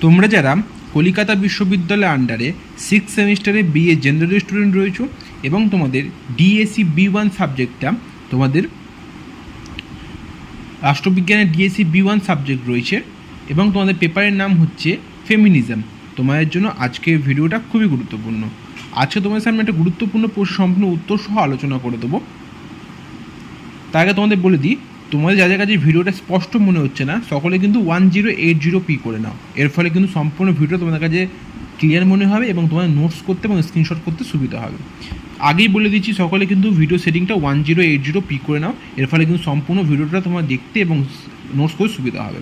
তোমরা যারা কলিকাতা বিশ্ববিদ্যালয়ের আন্ডারে সিক্স সেমিস্টারে বিএ জেনারেল স্টুডেন্ট রয়েছো এবং তোমাদের ডিএসসি বি ওয়ান সাবজেক্টটা তোমাদের রাষ্ট্রবিজ্ঞানের ডিএসি বি ওয়ান সাবজেক্ট রয়েছে এবং তোমাদের পেপারের নাম হচ্ছে ফেমিনিজম তোমাদের জন্য আজকের ভিডিওটা খুবই গুরুত্বপূর্ণ। আজকে তোমাদের সামনে একটা গুরুত্বপূর্ণ প্রশ্ন সম্পূর্ণ উত্তর সহ আলোচনা করে দেবো। তার আগে তোমাদের বলে দিই তোমাদের যাদের কাছে ভিডিওটা স্পষ্ট মনে হচ্ছে না, সকলে কিন্তু one zero eight zero p করে নাও। এর ফলে কিন্তু সম্পূর্ণ ভিডিও তোমাদের কাছে ক্লিয়ার মনে হবে এবং তোমাদের নোটস করতে এবং স্ক্রিনশট করতে সুবিধা হবে। আগেই বলে দিচ্ছি, সকলে কিন্তু video সেটিংটা one zero eight zero p করে নাও। এর ফলে কিন্তু সম্পূর্ণ ভিডিওটা তোমার দেখতে এবং নোটস করতে সুবিধা হবে।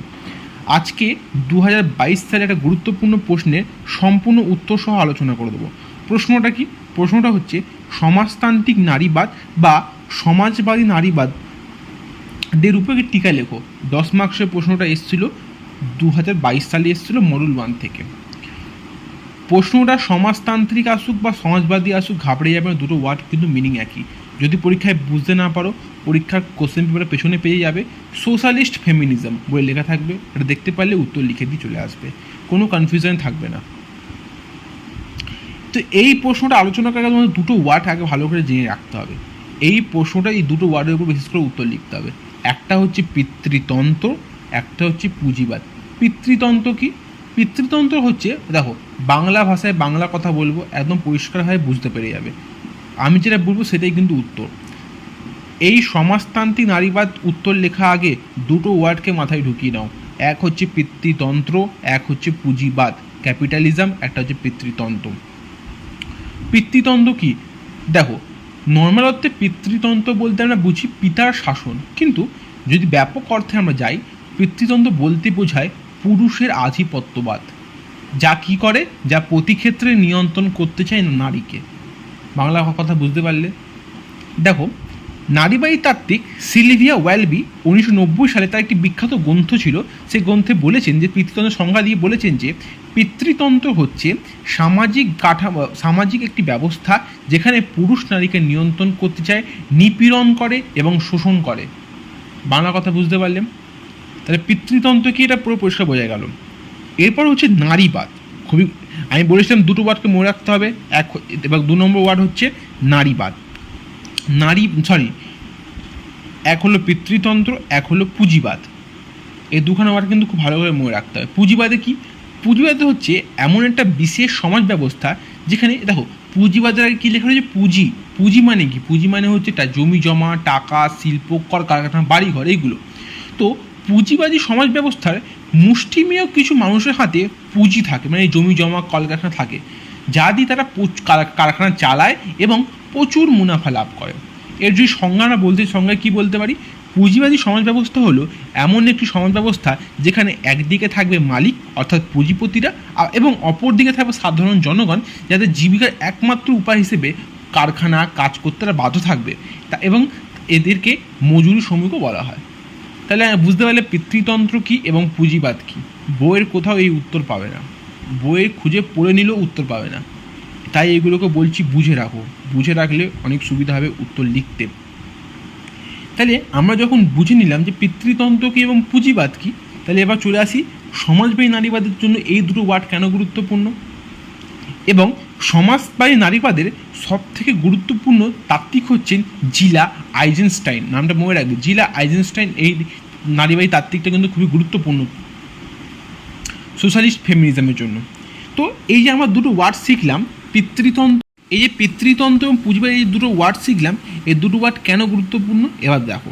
আজকে দু হাজার বাইশ সালে একটা গুরুত্বপূর্ণ প্রশ্নের সম্পূর্ণ উত্তর সহ আলোচনা করে দেবো। প্রশ্নটা কি? প্রশ্নটা হচ্ছে, সমাজতান্ত্রিক নারীবাদ বা সমাজবাদী নারীবাদ দের উপরে টিকা লেখো। দশ মার্কসের প্রশ্নটা এসেছিল দু হাজার বাইশ সালে এসেছিল মডুল ওয়ান থেকে। প্রশ্নটা সমাজতান্ত্রিক আসুক বা সমাজবাদী আসুক ঘাবড়ে যাবে না, দুটো ওয়ার্ড কিন্তু মিনিং একই। যদি পরীক্ষায় বুঝতে না পারো পরীক্ষার কোশ্চেন পেপারের পেছনে পেয়ে যাবে। সোশ্যালিস্ট ফেমিনিজম বই লেখা থাকবে এটা দেখতে পারলে উত্তর লিখে দিয়ে চলে আসবে। কোনো কনফিউশন থাকবে না। তো এই প্রশ্নটা আলোচনা করার দুটো ওয়ার্ড আগে ভালো করে জেনে রাখতে হবে। এই প্রশ্নটা এই দুটো ওয়ার্ডের উপর বিশেষ করে উত্তর লিখতে হবে। একটা হচ্ছে পিতৃতন্ত্র, একটা হচ্ছে পুঁজিবাদ। পিতৃতন্ত্র কি? পিতৃতন্ত্র হচ্ছে, দেখো, বাংলা ভাষায় বাংলা কথা বলব, একদম পরিষ্কারভাবে বুঝতে পেরে যাবে। আমি যেটা বলব সেটাই কিন্তু উত্তর। এই সমাজতান্ত্রিক নারীবাদ উত্তর লেখা আগে দুটো ওয়ার্ডকে মাথায় ঢুকিয়ে নাও। এক হচ্ছে পিতৃতন্ত্র, এক হচ্ছে পুঁজিবাদ। ক্যাপিটালিজম, একটা হচ্ছে পিতৃতন্ত্র। পিতৃতন্ত্র কি? দেখো নর্মাল অর্থে পিতৃতন্ত্র বলতে আমরা বুঝি পিতার শাসন। কিন্তু যদি ব্যাপক অর্থে আমরা যাই, পিতৃতন্ত্র বলতে বোঝায় পুরুষের আধিপত্যবাদ। যা কি করে? যা প্রতি ক্ষেত্রে নিয়ন্ত্রণ করতে চায় নারীকে। বাংলা কথা বুঝতে পারলে? দেখো, নারীবাহী তাত্ত্বিক সিলিভিয়া ওয়েলবি উনিশশো নব্বই সালে তার একটি বিখ্যাত গ্রন্থ ছিল। সেই গ্রন্থে বলেছেন যে, পিতৃতন্ত্রের সংজ্ঞা দিয়ে বলেছেন যে পিতৃতন্ত্র হচ্ছে সামাজিক কাঠামো, সামাজিক একটি ব্যবস্থা যেখানে পুরুষ নারীকে নিয়ন্ত্রণ করতে চায়, নিপীড়ন করে এবং শোষণ করে। বাংলা কথা বুঝতে পারলেন? তাহলে পিতৃতন্ত্র কি? এটা পুরো পরিষ্কার বোঝা গেল। এরপর হচ্ছে নারীবাদ। খুবই, আমি বলেছিলাম দুটো ওয়ার্ডকে মনে রাখতে হবে। এক এবং দু নম্বর ওয়ার্ড হচ্ছে নারীবাদ। নারী সরি এক হলো পিতৃতন্ত্র, এক হলো পুঁজিবাদ। এই দুখানা ওয়ার্ড কিন্তু খুব ভালো করে মনে রাখতে হবে। পুঁজিবাদে কি? পুঁজিবাদে হচ্ছে এমন একটা বিশেষ সমাজ ব্যবস্থা যেখানে, দেখো পুঁজিবাদের আগে কী লেখা রয়েছে? পুঁজি। পুঁজি মানে কি? পুঁজি মানে হচ্ছে জমি জমা, টাকা, শিল্প কর কারখানা বাড়িঘর, এইগুলো। তো পুঁজিবাদী সমাজ ব্যবস্থার মুষ্টিমেয় কিছু মানুষের হাতে পুঁজি থাকে মানে জমি জমা, কলকারখানা থাকে, যা দিয়ে তারা কারখানা চালায় এবং প্রচুর মুনাফা লাভ করে। এর যদি সংজ্ঞা না বলতে সংজ্ঞায় কী বলতে পারি? পুঁজিবাদী সমাজ ব্যবস্থা হলো এমন একটি সমাজ ব্যবস্থা যেখানে একদিকে থাকবে মালিক, অর্থাৎ পুঁজিপতিরা এবং অপরদিকে থাকবে সাধারণ জনগণ যাদের জীবিকার একমাত্র উপায় হিসেবে কারখানা কাজ করতে তারা বাধ্য থাকবে। তা এবং এদেরকে মজুরি শ্রমিকও বলা হয়। তাহলে বুঝতে পারলে পিতৃতন্ত্র কী এবং পুঁজিবাদ কী? বইয়ের কোথাও এই উত্তর পাবে না। বইয়ে খুঁজে পড়ে নিলেও উত্তর পাবে না। তাই এগুলোকে বলছি বুঝে রাখো। বুঝে রাখলে অনেক সুবিধা হবে উত্তর লিখতে। তাহলে আমরা যখন বুঝে নিলাম যে পিতৃতন্ত্র কী এবং পুঁজিবাদ কী, তাহলে এবার চলে আসি সমাজবাহী নারীবাদের জন্য এই দুটো ওয়ার্ড কেন গুরুত্বপূর্ণ? এবং সমাজবাহী নারীবাদের সব থেকে গুরুত্বপূর্ণ তাত্ত্বিক হচ্ছেন জিলা আইজেনস্টাইন। নামটা মনে রাখবে, জিলা আইজেনস্টাইন এই নারীবাহী তাত্ত্বিকটা কিন্তু খুবই গুরুত্বপূর্ণ সোশ্যালিস্ট ফেমিনিজমের জন্য। তো এই যে আমরা দুটো ওয়ার্ড শিখলাম, পিতৃতন্ত্র এই যে পিতৃতন্ত্র এবং পুঁজিবাদ এই দুটো ওয়ার্ড শিখলাম, এই দুটো ওয়ার্ড কেন গুরুত্বপূর্ণ? এবার দেখো।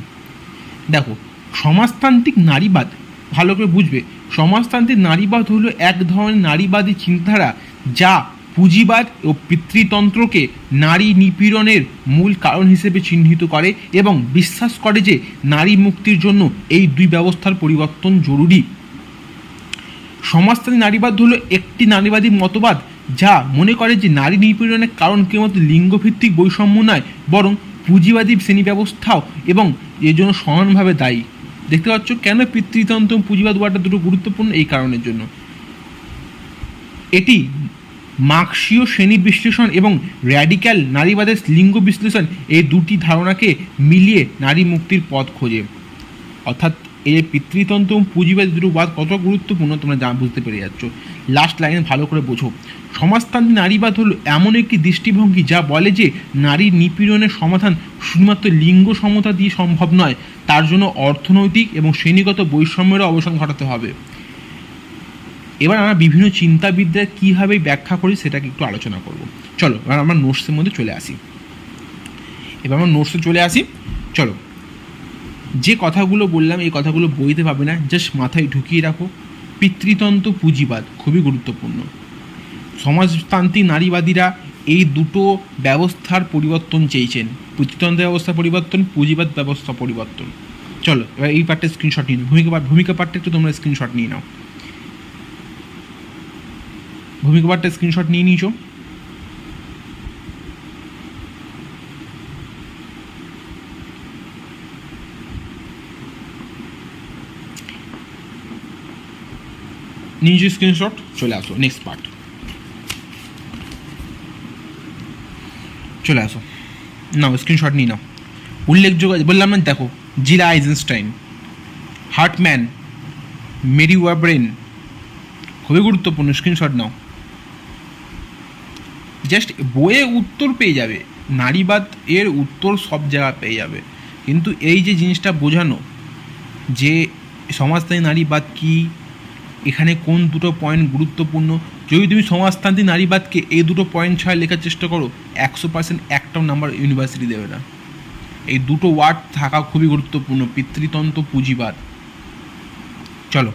দেখো, সমাজতান্ত্রিক নারীবাদ, ভালো করে বুঝবে। সমাজতান্ত্রিক নারীবাদ হলো এক ধরনের নারীবাদী চিন্তাধারা যা পুঁজিবাদ ও পিতৃতন্ত্রকে নারী নিপীড়নের মূল কারণ হিসেবে চিহ্নিত করে এবং বিশ্বাস করে যে নারী মুক্তির জন্য এই দুই ব্যবস্থার পরিবর্তন জরুরি। সমাজতান্ত্রিক নারীবাদ হলো একটি নারীবাদী মতবাদ যা মনে করে যে নারী নিপীড়নের কারণ কেবলমাত্র লিঙ্গভিত্তিক বৈষম্য নয়, বরং পুঁজিবাদী শ্রেণি ব্যবস্থাও এবং এর জন্য সমানভাবে দায়ী। দেখতে পাচ্ছ কেন পিতৃতন্ত্র পুঁজিবাদ ওয়ার্ডটা দুটো গুরুত্বপূর্ণ এই কারণের জন্য। এটি মার্ক্সীয় শ্রেণি বিশ্লেষণ এবং র্যাডিক্যাল নারীবাদের লিঙ্গ বিশ্লেষণ এই দুটি ধারণাকে মিলিয়ে নারী মুক্তির পথ খোঁজে। অর্থাৎ এই যে পিতৃতন্ত্র পুঁজিবাদ দুটো বাদ কত গুরুত্বপূর্ণ তোমরা বুঝতে পেরে যাচ্ছ। লাস্ট লাইনে ভালো করে বোঝো। সমাজতান্ত্রিক নারীবাদ হলো এমন একটি দৃষ্টিভঙ্গি যা বলে যে নারীর নিপীড়নের সমাধান শুধুমাত্র লিঙ্গ সমতা দিয়ে সম্ভব নয়, তার জন্য অর্থনৈতিক এবং শ্রেণীগত বৈষম্যেরও অবসান ঘটাতে হবে। এবার আমরা বিভিন্ন চিন্তাবিদ্যার কীভাবে ব্যাখ্যা করি সেটাকে একটু আলোচনা করব। চলো, এবার আমরা নোটসের মধ্যে চলে আসি। এবার আমরা নোটসে চলে আসি। চলো, যে কথাগুলো বললাম, এই কথাগুলো বইতে পাবে না, জাস্ট মাথায় ঢুকিয়ে রাখো। পিতৃতন্ত্র পুঁজিবাদ, খুবই গুরুত্বপূর্ণ। সমাজতান্ত্রিক নারীবাদীরা এই দুটো ব্যবস্থার পরিবর্তন চেয়েছেন। পিতৃতন্ত্র ব্যবস্থা পরিবর্তন, পুঁজিবাদ ব্যবস্থা পরিবর্তন। চলো, এবার এই পার্টটা স্ক্রিনশট নিয়ে নাও। ভূমিকা ভূমিকা পার্টটা একটু তোমরা স্ক্রিনশট নিয়ে নাও। ভূমিকা পার্টটা স্ক্রিনশট নিয়ে নিয়েছো। নিয়ে স্ক্রিনশট চলে আসো নেক্সট পার্ট চলে আসো। নাও স্ক্রিনশট নিয়ে নাও। উল্লেখযোগ্য, বললাম না, দেখো জিলা আইজেনস্টাইন হার্টম্যান মেরি ওয়াব্রেন খুবই গুরুত্বপূর্ণ স্ক্রিনশট নাও। জাস্ট বইয়ে উত্তর পেয়ে যাবে নারীবাদ এর উত্তর সব জায়গা পেয়ে যাবে। কিন্তু এই যে জিনিসটা বোঝানো, যে সমাজতান্ত্রিক নারীবাদ কী, এখানে কোন দুটো পয়েন্ট গুরুত্বপূর্ণ যদি তুমি সমাজতান্ত্রিক নারীবাদকে এই দুটো পয়েন্ট ছাড়া লেখার চেষ্টা করো, একশো পার্সেন্ট একটাও নাম্বার ইউনিভার্সিটি দেবে না। এই দুটো ওয়ার্ড থাকা খুবই গুরুত্বপূর্ণ, পিতৃতন্ত্র, পুঁজিবাদ। চলো।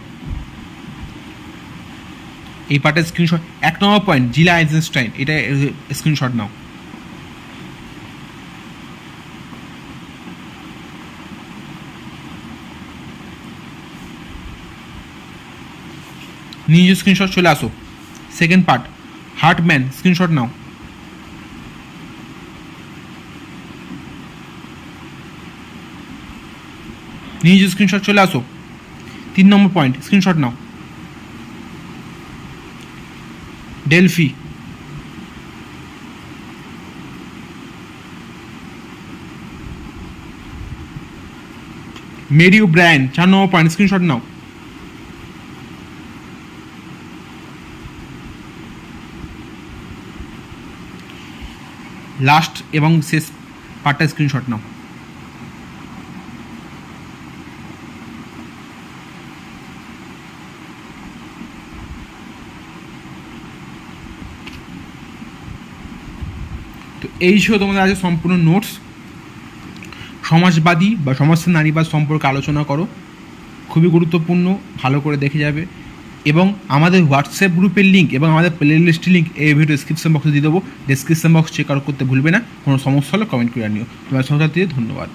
এই পার্টের স্ক্রিনশট এক নম্বর পয়েন্ট জিলা আইজেনস্টাইন এটা স্ক্রিনশট নাও। নিজের স্ক্রিনশট চলে আসো। Second part. Heart man screenshot নাও। নিজে স্ক্রিনশট চলে আসো। তিন নম্বর পয়েন্ট, স্ক্রিনশট নাও। ডেলফি। মেরিও ব্র্যান্ড চার নম্বর পয়েন্ট, স্ক্রিনশট নাও। লাস্ট এবং শেষ পার্টটা স্ক্রিনশট নাও। তো এই ছিল তোমাদের আজকে সম্পূর্ণ নোটস সমাজবাদী বা সমাজ নারীবাদ সম্পর্কে আলোচনা করো। খুবই গুরুত্বপূর্ণ, ভালো করে দেখে যাবে। এবং আমাদের হোয়াটসঅ্যাপ গ্রুপের লিঙ্ক এবং আমাদের প্লে লিস্টের লিঙ্ক এই ভিডিও ডিসক্রিপশন বক্সে দিয়ে দেবো। ডিসক্রিপশন বক্স চেক আউট করতে ভুলবে না। কোনো সমস্যা হলে কমেন্ট করে নিও তোমার সহযাত্রীদের ধন্যবাদ।